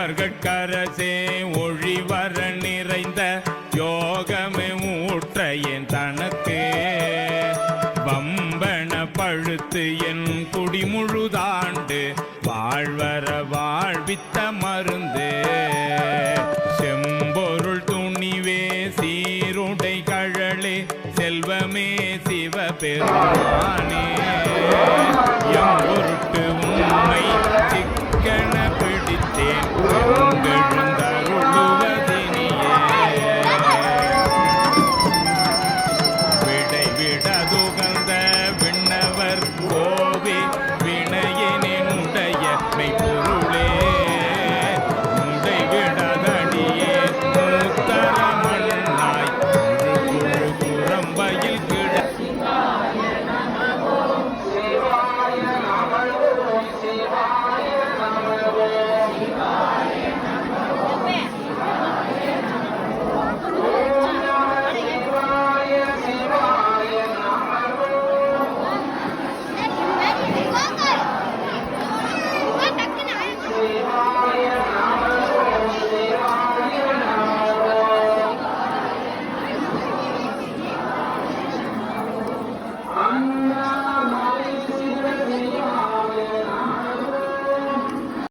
மூவர்கட்கரசே ஒழிவர நிறைந்த யோகமே ஊற்ற என் தனக்கு. வம்பன பழுத்து என் குடிமுழுதாண்டு வாழ்வர வாழ்வித்த மருந்து. செம்பொருள் துணிவே சீருடை கழலே செல்வமே சிவபெருமானே. Oh.